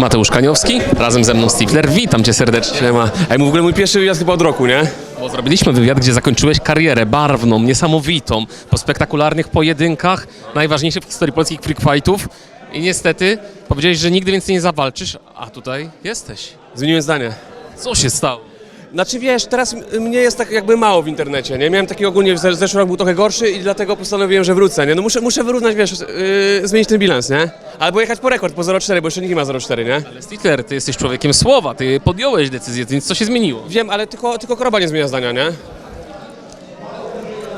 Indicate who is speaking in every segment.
Speaker 1: Mateusz Kaniowski, razem ze mną Stifler. Witam cię serdecznie.
Speaker 2: Siema. Ej, w ogóle mój pierwszy wyjazd chyba od roku, nie?
Speaker 1: Bo zrobiliśmy wywiad, gdzie zakończyłeś karierę barwną, niesamowitą, po spektakularnych pojedynkach, najważniejszych w historii polskich freak fightów. I niestety powiedziałeś, że nigdy więcej nie zawalczysz, a tutaj jesteś.
Speaker 2: Zmieniłem zdanie.
Speaker 1: Co się stało?
Speaker 2: Znaczy wiesz, teraz mnie jest tak jakby mało w internecie, nie? Miałem taki ogólnie, ze- zeszły rok był trochę gorszy i dlatego postanowiłem, że wrócę, nie? No muszę, muszę wyrównać, wiesz, yy, zmienić ten bilans, nie? Albo jechać po rekord, po 0,4, bo jeszcze nikt nie ma 0,4, nie?
Speaker 1: Ale Stifler, ty jesteś człowiekiem słowa, ty podjąłeś decyzję, więc co się zmieniło?
Speaker 2: Wiem, ale tylko, tylko Kroba nie zmienia zdania, nie?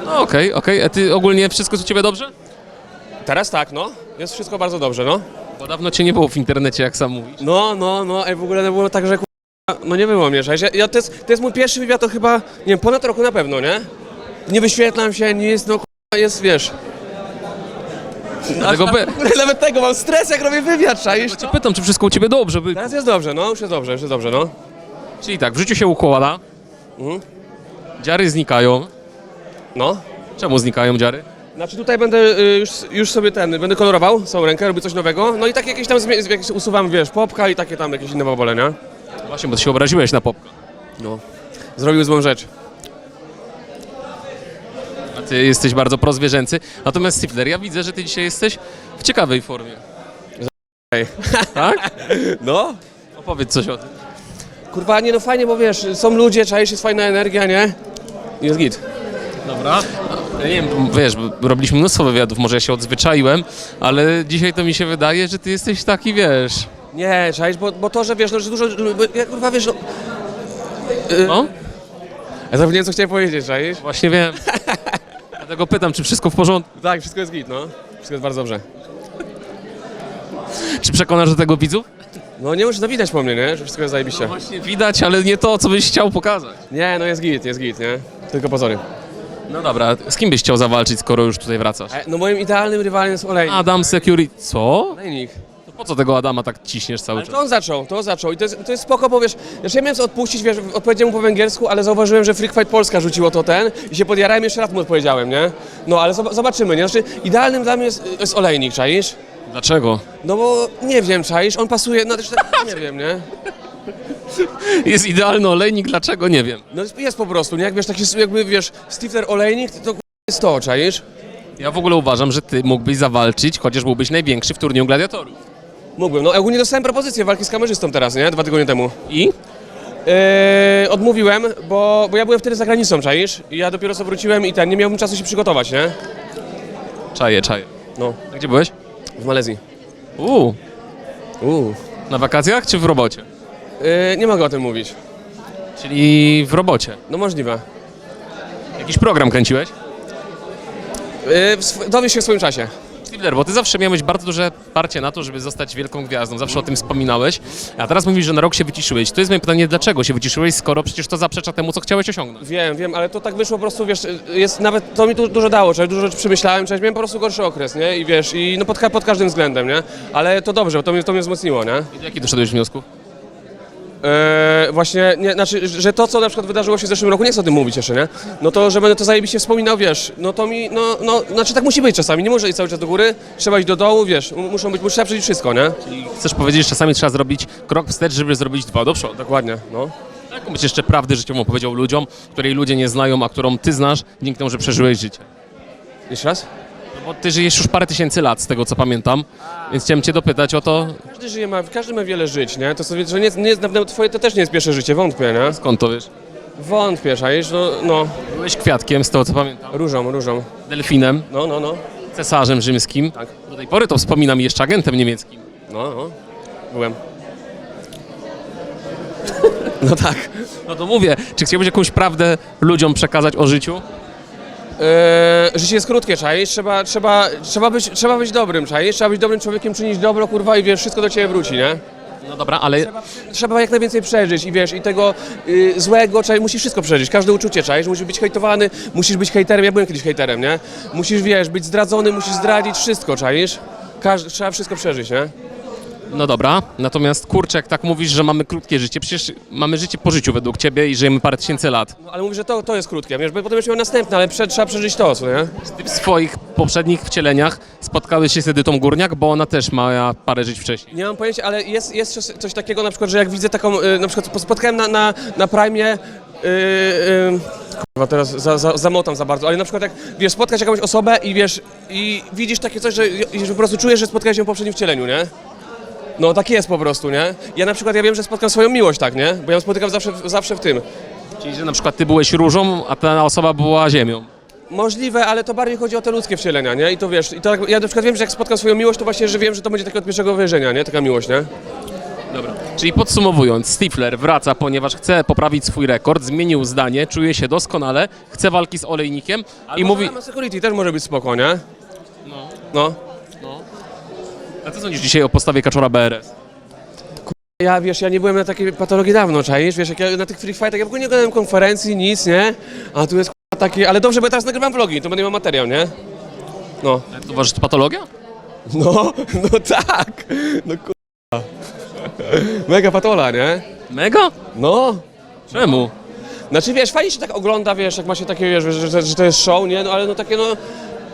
Speaker 1: No okej, okej, a ty ogólnie wszystko jest u ciebie dobrze?
Speaker 2: Teraz tak, no. Jest wszystko bardzo dobrze, no.
Speaker 1: Bo dawno cię nie było w internecie, jak sam mówisz.
Speaker 2: No, no, no, ej, w ogóle było tak, że no nie było mnie, że ja, ja, to, jest, to jest mój pierwszy wywiad, to chyba, nie wiem, ponad roku na pewno, nie? Nie wyświetlam się, nie jest, no k***a, jest, wiesz...
Speaker 1: Dlatego by...
Speaker 2: Nawet tego, mam stres, jak robię wywiad, czaisz?
Speaker 1: cię pytam, czy wszystko u ciebie dobrze? By...
Speaker 2: Teraz jest dobrze, no, już jest dobrze, już jest dobrze, no.
Speaker 1: Czyli tak, w życiu się układa,
Speaker 2: Mhm.
Speaker 1: dziary znikają.
Speaker 2: No.
Speaker 1: Czemu znikają dziary?
Speaker 2: Znaczy tutaj będę y, już, już sobie ten, będę kolorował całą rękę, robię coś nowego, no i tak jakieś tam zmie- jakieś usuwam, wiesz, popka i takie tam jakieś inne bobole, nie?
Speaker 1: Właśnie, bo ty się obraziłeś na popka.
Speaker 2: No. Zrobił złą rzecz.
Speaker 1: A ty jesteś bardzo prozwierzęcy. Natomiast Stifler, ja widzę, że ty dzisiaj jesteś w ciekawej formie. Tak?
Speaker 2: No.
Speaker 1: Opowiedz coś o tym.
Speaker 2: Kurwa, nie no fajnie, bo wiesz, są ludzie, czaisz, jest fajna energia, nie? Jest git.
Speaker 1: Dobra. Ja nie wiem, wiesz, robiliśmy mnóstwo wywiadów, może ja się odzwyczaiłem, ale dzisiaj to mi się wydaje, że ty jesteś taki, wiesz...
Speaker 2: Nie, czaisz, bo, bo to, że wiesz, no, że dużo, bo, ja, kurwa, wiesz, no...
Speaker 1: No,
Speaker 2: Ja zapomniałem, co chciałem powiedzieć, czaisz?
Speaker 1: właśnie wiem. Dlatego pytam, czy wszystko w porządku.
Speaker 2: Tak, wszystko jest git, no. Wszystko jest bardzo dobrze.
Speaker 1: Czy przekonasz do tego widzów?
Speaker 2: No nie muszę to widać po mnie, nie? Że wszystko jest zajebiście.
Speaker 1: Właśnie widać, ale nie to, co byś chciał pokazać.
Speaker 2: Nie, no jest git, jest git, nie? Tylko pozory.
Speaker 1: No dobra, z kim byś chciał zawalczyć, skoro już tutaj wracasz?
Speaker 2: E, No moim idealnym rywalem jest Olejnik.
Speaker 1: Adam Security. Co?
Speaker 2: Olejnik.
Speaker 1: Po co tego Adama tak ciśniesz cały
Speaker 2: Ale
Speaker 1: czas?
Speaker 2: to on zaczął, to on zaczął i to jest, to jest spoko, bo wiesz, znaczy ja miałem co odpuścić, wiesz, odpowiedziałem mu po węgiersku, ale zauważyłem, że Freak Fight Polska rzuciło to ten i się podjarałem, jeszcze raz mu odpowiedziałem, nie? No ale zob- zobaczymy, nie? Znaczy idealnym dla mnie jest, jest Olejnik, czaisz?
Speaker 1: Dlaczego?
Speaker 2: No bo nie wiem, czaisz, on pasuje, no też tak, nie wiem, nie?
Speaker 1: Jest idealny olejnik, dlaczego? Nie wiem.
Speaker 2: No jest, jest po prostu, nie? Jak wiesz, taki jakby, wiesz, Stifler Olejnik, to, to jest to, czaisz?
Speaker 1: Ja w ogóle uważam, że ty mógłbyś zawalczyć, chociaż byłbyś największy w turnieju gladiatorów.
Speaker 2: Mógłbym, no ogólnie dostałem propozycję walki z kamerzystą teraz, nie? Dwa tygodnie temu.
Speaker 1: I?
Speaker 2: Yy, odmówiłem, bo, bo ja byłem wtedy za granicą, czaisz? I ja dopiero co wróciłem i ten, nie miałbym czasu się przygotować, nie?
Speaker 1: Czaję, czaję.
Speaker 2: No,
Speaker 1: A gdzie byłeś?
Speaker 2: w Malezji.
Speaker 1: Uuu.
Speaker 2: Uuu.
Speaker 1: Na wakacjach czy w robocie?
Speaker 2: Yy, nie mogę o tym mówić.
Speaker 1: Czyli w robocie.
Speaker 2: No możliwe.
Speaker 1: Jakiś program kręciłeś?
Speaker 2: Yy, w sw- dowiesz się w swoim czasie.
Speaker 1: Stifler, bo ty zawsze miałeś bardzo duże parcie na to, żeby zostać wielką gwiazdą. Zawsze o tym wspominałeś. A teraz mówisz, że na rok się wyciszyłeś. To jest moje pytanie, dlaczego się wyciszyłeś, skoro przecież to zaprzecza temu, co chciałeś osiągnąć?
Speaker 2: Wiem, wiem, ale to tak wyszło po prostu, wiesz, jest nawet, to mi tu dużo dało, czyli dużo rzeczy przemyślałem, czyli miałem po prostu gorszy okres, nie? I wiesz, i no pod, ka- pod każdym względem, nie? Ale to dobrze, bo to mnie, to mnie wzmocniło, nie?
Speaker 1: I do jakich doszedłeś wniosków?
Speaker 2: Eee, właśnie, nie, znaczy, że to, co na przykład wydarzyło się w zeszłym roku, nie chcę o tym mówić jeszcze, nie? No to, że będę to zajebiście wspominał, wiesz, no to mi, no, no, znaczy tak musi być czasami, nie może iść cały czas do góry, trzeba iść do dołu, wiesz, mu- muszą być, muszę przeżyć wszystko, nie?
Speaker 1: Czyli chcesz powiedzieć, że czasami trzeba zrobić krok wstecz, żeby zrobić dwa do przodu.
Speaker 2: Dokładnie, no.
Speaker 1: Jaką byś jeszcze prawdę życiową powiedział ludziom, której ludzie nie znają, a którą ty znasz, dzięki temu, że przeżyłeś życie?
Speaker 2: Jeszcze raz?
Speaker 1: No bo ty żyjesz już parę tysięcy lat, z tego co pamiętam, więc chciałem cię dopytać o to,
Speaker 2: Każdy żyje, ma, każdy ma wiele żyć, nie? To, sobie, że nie, nie, na pewno twoje to też nie jest pierwsze życie, wątpię, nie?
Speaker 1: skąd to wiesz?
Speaker 2: Wątpię, czaisz, no, no,
Speaker 1: Byłeś kwiatkiem, z tego co pamiętam,
Speaker 2: różą, różą,
Speaker 1: delfinem,
Speaker 2: no, no, no,
Speaker 1: cesarzem rzymskim.
Speaker 2: tak,
Speaker 1: Do tej pory to wspominam jeszcze agentem niemieckim.
Speaker 2: no, no, byłem. No tak.
Speaker 1: No to mówię, czy chciałbyś jakąś prawdę ludziom przekazać o życiu?
Speaker 2: Eee, życie jest krótkie, czaisz? Trzeba, trzeba, trzeba, być, trzeba być dobrym, czaisz? Trzeba być dobrym człowiekiem, czynić dobro, kurwa, i wiesz, wszystko do ciebie wróci, nie?
Speaker 1: No dobra, ale
Speaker 2: Trzeba jak najwięcej przeżyć i wiesz, i tego y, złego, czaisz, musisz wszystko przeżyć, każde uczucie, czaisz? Musisz być hejtowany, musisz być hejterem, ja byłem kiedyś hejterem, nie? Musisz, wiesz, być zdradzony, musisz zdradzić wszystko, czaisz? Trzeba wszystko przeżyć, nie?
Speaker 1: No dobra, natomiast kurczę, jak tak mówisz, że mamy krótkie życie, przecież mamy życie po życiu według ciebie i żyjemy parę tysięcy lat.
Speaker 2: No, ale mówisz, że to, to jest krótkie, wiesz, bo potem już miał następne, ale prze, trzeba przeżyć to, co nie?
Speaker 1: Ty w swoich poprzednich wcieleniach spotkałeś się z Edytą Górniak, bo ona też ma parę żyć wcześniej.
Speaker 2: Nie mam pojęcia, ale jest, jest coś- coś takiego na przykład, że jak widzę taką, y, na przykład spotkałem na, na, na Prime, yy, yy, kurwa, teraz za, za, zamotam za bardzo, ale na przykład jak, wiesz, spotkać jakąś osobę i wiesz, i widzisz takie coś, że, że po prostu czujesz, że spotkałeś ją w poprzednim wcieleniu, nie? No tak jest po prostu, nie? Ja na przykład, ja wiem, że spotkam swoją miłość, tak, nie? Bo ja ją spotykam zawsze, zawsze w tym.
Speaker 1: Czyli, że na przykład ty byłeś różą, a ta osoba była ziemią.
Speaker 2: Możliwe, ale to bardziej chodzi o te ludzkie wcielenia, nie? I to wiesz, i to, jak- ja na przykład wiem, że jak spotkam swoją miłość, to właśnie, że wiem, że to będzie takie od pierwszego wejrzenia, nie? Taka miłość, nie?
Speaker 1: Dobra. Czyli podsumowując, Stifler wraca, ponieważ chce poprawić swój rekord, zmienił zdanie, czuje się doskonale, chce walki z olejnikiem i mówi...
Speaker 2: Na security też może być spoko, nie?
Speaker 1: No.
Speaker 2: no.
Speaker 1: A co sądzisz dzisiaj o postawie Kaczora BRS?
Speaker 2: Ja, wiesz, ja nie byłem na takiej patologii dawno, czaisz? Wiesz, jak ja na tych free fightach, ja w ogóle nie oglądałem konferencji, nic, nie? A tu jest k***a, taki, ale dobrze, bo ja teraz nagrywam vlogi, to będę miał materiał, nie? No.
Speaker 1: Jak to uważasz, to patologia?
Speaker 2: No, no tak! No k***a. Mega patola, nie?
Speaker 1: Mega?
Speaker 2: No.
Speaker 1: Czemu?
Speaker 2: Znaczy, wiesz, fajnie się tak ogląda, wiesz, jak ma się takie, wiesz, że, że, że to jest show, nie? No, ale no takie, no,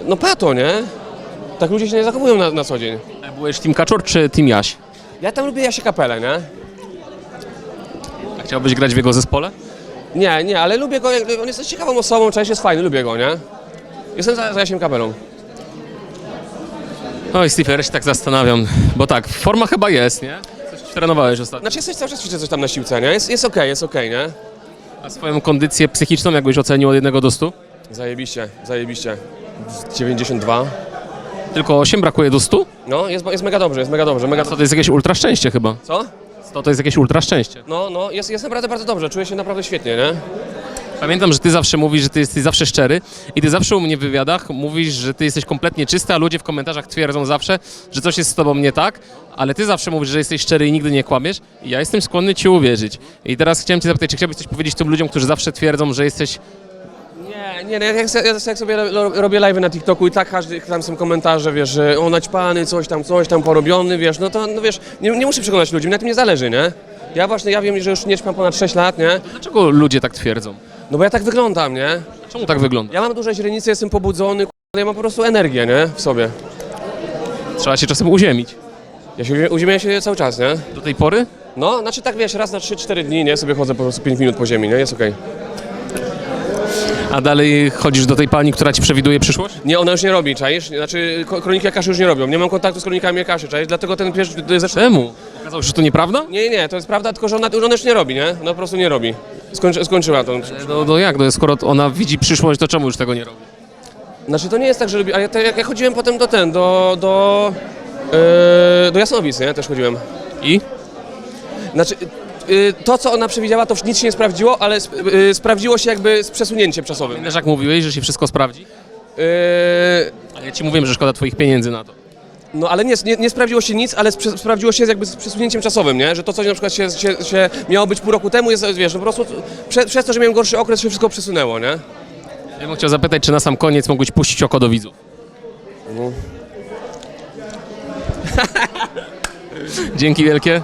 Speaker 2: no pato, nie? Tak ludzie się nie zachowują na, na co dzień.
Speaker 1: A Byłeś Team Kaczor czy Team Jaś?
Speaker 2: Ja tam lubię Jasia Kapelę, nie?
Speaker 1: A chciałbyś grać w jego zespole?
Speaker 2: Nie, nie, ale lubię go, jak- on jest ciekawą osobą, cześć, jest fajny, lubię go, nie? Jestem za, za Jasiem Kapelą.
Speaker 1: Oj, Stifler, ja się tak zastanawiam, bo tak, forma chyba jest, nie? Coś trenowałeś ostatnio.
Speaker 2: Znaczy jesteś cały czas ćwiczę coś tam na siłce, nie? Jest, jest okej, jest okej, nie?
Speaker 1: A swoją kondycję psychiczną jakbyś ocenił od 1 do 100?
Speaker 2: Zajebiście, zajebiście. 92.
Speaker 1: Tylko 8 brakuje do 100?
Speaker 2: No, jest, jest mega dobrze, jest mega dobrze, mega...
Speaker 1: To to jest jakieś ultra szczęście chyba.
Speaker 2: Co?
Speaker 1: 100 to jest jakieś ultra szczęście.
Speaker 2: No, no, jest, jest naprawdę bardzo dobrze, czuję się naprawdę świetnie, nie?
Speaker 1: Pamiętam, że ty zawsze mówisz, że ty jesteś zawsze szczery i ty zawsze u mnie w wywiadach mówisz, że ty jesteś kompletnie czysty, a ludzie w komentarzach twierdzą zawsze, że coś jest z tobą nie tak, ale ty zawsze mówisz, że jesteś szczery i nigdy nie kłamiesz i ja jestem skłonny ci uwierzyć. I teraz chciałem cię zapytać, czy chciałbyś coś powiedzieć tym ludziom, którzy zawsze twierdzą, że jesteś...
Speaker 2: Nie, nie, nie jak, se- jak sobie ro- robię live na TikToku i tak każdy, tam są komentarze, wiesz, że o naćpany, coś tam, coś tam porobiony, wiesz, no to, no wiesz, nie, nie muszę przekonać ludzi, mi na tym nie zależy, nie? Ja właśnie, ja wiem, że już nie ćpam ponad 6 lat, nie?
Speaker 1: Dlaczego ludzie tak twierdzą?
Speaker 2: No bo ja tak wyglądam, nie?
Speaker 1: Czemu tak wygląda?
Speaker 2: Ja mam duże źrenice, jestem pobudzony, k***a, ja mam po prostu energię, nie? W sobie.
Speaker 1: Trzeba się czasem uziemić.
Speaker 2: Ja się uziemiam się cały czas, nie?
Speaker 1: Do tej pory?
Speaker 2: No, znaczy tak wiesz, raz na 3-4 dni, nie? Sobie chodzę po prostu 5 minut po ziemi, nie? Jest okej.
Speaker 1: A dalej chodzisz do tej pani, która ci przewiduje przyszłość?
Speaker 2: Nie, ona już nie robi, czaisz? Znaczy, ko- kroniki Akaszy już nie robią. Nie mam kontaktu z kronikami Akaszy, czaisz? Dlatego ten pierwszy... Zresztą...
Speaker 1: Czemu? Okazało się, że to nieprawda?
Speaker 2: Nie, nie, to jest prawda, tylko że ona, ona już nie robi, nie? Ona po prostu nie robi. Skończy, skończyła to.
Speaker 1: No, no jak, no, skoro ona widzi przyszłość, to czemu już tego nie robi?
Speaker 2: Znaczy, to nie jest tak, że robi... A ja, jak ja chodziłem potem do ten, do... do... Yy, do Jasnowic, nie? Też chodziłem.
Speaker 1: I?
Speaker 2: Znaczy, to co ona przewidziała, to już nic się nie sprawdziło, ale sp- yy, sprawdziło się jakby z przesunięciem czasowym.
Speaker 1: Pamiętasz jak mówiłeś, że się wszystko sprawdzi?
Speaker 2: Yy,
Speaker 1: A ja ci mówiłem, że szkoda twoich pieniędzy na to.
Speaker 2: No ale nie, nie, nie sprawdziło się nic, ale sprze- sprawdziło się jakby z przesunięciem czasowym, nie? Że to coś na przykład się, się, się miało być pół roku temu, jest, wiesz, no po prostu prze, przez to, że miałem gorszy okres, się wszystko przesunęło, nie?
Speaker 1: Ja bym chciał zapytać, czy na sam koniec mógłbyś puścić oko do widzów? Dzięki wielkie.